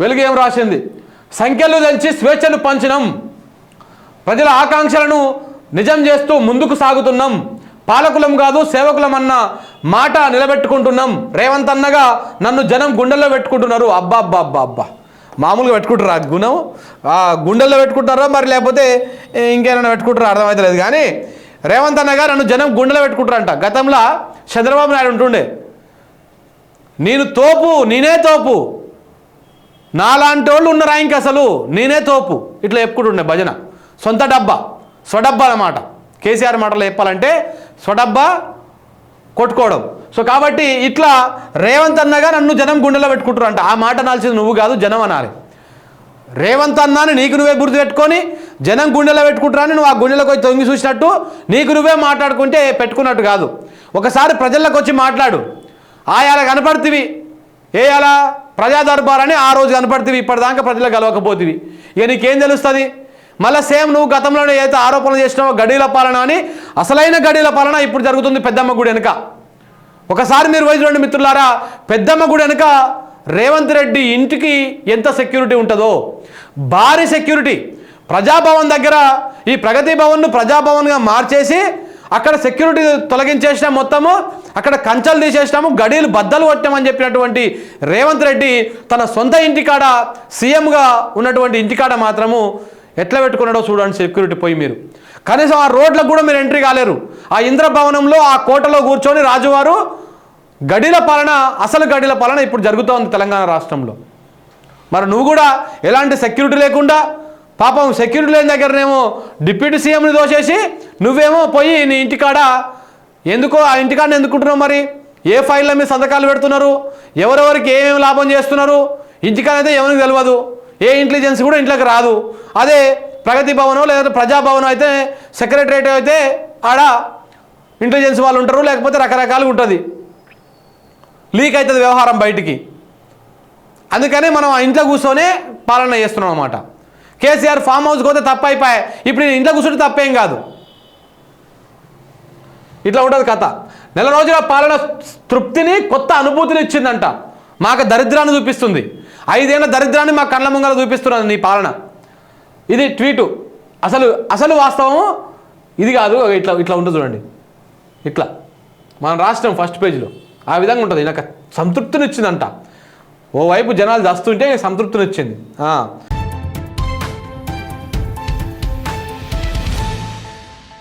వెలుగు ఏం రాసింది? సంఖ్యలు తెంచి స్వేచ్ఛను పంచడం ప్రజల ఆకాంక్షలను నిజం చేస్తూ ముందుకు సాగుతున్నాం. పాలకులం కాదు సేవకులం అన్న మాట నిలబెట్టుకుంటున్నాం. రేవంత్ అన్నగా నన్ను జనం గుండెల్లో పెట్టుకుంటున్నారు. అబ్బా అబ్బా అబ్బా అబ్బా. మామూలుగా పెట్టుకుంటారా గుణం? గుండెల్లో పెట్టుకుంటారా? మరి లేకపోతే ఇంకేమైనా పెట్టుకుంటారా? అర్థమవుతలేదు కానీ రేవంత్ అన్నగా నన్ను జనం గుండెలో పెట్టుకుంటారంట. గతంలో చంద్రబాబు నాయుడు ఉంటుండే. నేను తోపు నేనే తోపు. నాలాంటి వాళ్ళు ఉన్నారా ఇంక అసలు? నేనే తోపు. ఇట్లా చెప్పుకుంటుండే భజన. సొంత డబ్బా. స్వడబ్బా అన్నమాట. కేసీఆర్ మాటలో చెప్పాలంటే స్వడబ్బా కొట్టుకోవడం. సో కాబట్టి ఇట్లా రేవంత్ అన్నగా నన్ను జనం గుండెలో పెట్టుకుంటారు అంట ఆ మాట అనాల్సింది నువ్వు కాదు జనం అనాలి. రేవంత్ అన్నాని నీకు నువ్వే గుర్తు పెట్టుకొని జనం గుండెలో పెట్టుకుంటారని నువ్వు ఆ గుండెలోకి పోయి తొంగి చూసినట్టు నీకు నువ్వే మాట్లాడుకుంటే పెట్టుకున్నట్టు కాదు. ఒకసారి ప్రజల్లోకి వచ్చి మాట్లాడు. ఆయాల కనపడుతుంది ఏ అలా ప్రజా దర్బార్ అని ఆ రోజు కనపడుతుంది ఇప్పటిదాకా ప్రజలు కలవకపోతుంది ఇక నీకేం తెలుస్తుంది? మళ్ళీ సేమ్ నువ్వు గతంలోనే ఏదైతే ఆరోపణలు చేసినావో గడీల పాలన అని అసలైన గడీల పాలన ఇప్పుడు జరుగుతుంది పెద్దమ్మ గుడి వెనుక. ఒకసారి మీరు వయసు రెండు మిత్రులారా పెద్దమ్మ గుడి వెనుక రేవంత్ రెడ్డి ఇంటికి ఎంత సెక్యూరిటీ ఉంటుందో. భారీ సెక్యూరిటీ. ప్రజాభవన్ దగ్గర ఈ ప్రగతి భవన్ను ప్రజాభవన్గా మార్చేసి అక్కడ సెక్యూరిటీ తొలగించేసిన మొత్తము అక్కడ కంచెలు తీసేసినాము గడీలు బద్దలు కొట్టామని చెప్పినటువంటి రేవంత్ రెడ్డి తన సొంత ఇంటికాడ సీఎంగా ఉన్నటువంటి ఇంటికాడ మాత్రము ఎట్లా పెట్టుకున్నాడో చూడండి సెక్యూరిటీ పోయి మీరు. కనీసం ఆ రోడ్లకు కూడా మీరు ఎంట్రీ కాలేరు. ఆ ఇంద్రభవనంలో ఆ కోటలో కూర్చొని రాజువారు గడిల పాలన అసలు గడిల పాలన ఇప్పుడు జరుగుతోంది తెలంగాణ రాష్ట్రంలో. మరి నువ్వు కూడా ఎలాంటి సెక్యూరిటీ లేకుండా పాపం సెక్యూరిటీ లేని దగ్గరనేమో డిప్యూటీ సీఎంని దోచేసి నువ్వేమో పోయి నీ ఇంటికాడ ఎందుకో ఆ ఇంటికాడ ఎందుకుంటున్నావు మరి? ఏ ఫైళ్ళ మీద సంతకాలు పెడుతున్నారు? ఎవరెవరికి ఏమేమి లాభం చేస్తున్నారు? ఇంటికాడ అయితే ఎవరికి తెలియదు ఏ ఇంటెలిజెన్స్ కూడా ఇంట్లోకి రాదు. అదే ప్రగతి భవనం లేదంటే ప్రజాభవనం అయితే సెక్రటరేట్ అయితే ఆడ ఇంటెలిజెన్స్ వాళ్ళు ఉంటారు లేకపోతే రకరకాలుగా ఉంటుంది. లీక్ అవుతుంది వ్యవహారం బయటికి. అందుకనే మనం ఆ ఇంట్లో కూర్చొనే పాలన చేస్తున్నాం అన్నమాట. కేసీఆర్ ఫామ్ హౌస్కి పోతే తప్పైపోయాయి అయిపోయాయి. ఇప్పుడు నేను ఇంట్లో కూర్చుంటే తప్పేం కాదు. ఇట్లా ఉంటుంది కథ. నెల రోజుల పాలన తృప్తిని కొత్త అనుభూతిని ఇచ్చిందంట. మాకు దరిద్రాన్ని చూపిస్తుంది. ఐదేళ్ళ దరిద్రాన్ని మా కళ్ళ ముంగల చూపిస్తున్నది నీ పాలన. ఇది ట్వీటు. అసలు అసలు వాస్తవం ఇది కాదు. ఇట్లా ఇట్లా ఉంటుంది చూడండి. ఇట్లా. మన రాష్ట్రం ఫస్ట్ పేజీలో. ఆ విధంగా ఉంటుంది. నాకు సంతృప్తినిచ్చిందంట. ఓవైపు జనాలు దస్తుంటే సంతృప్తినిచ్చింది. ఆ.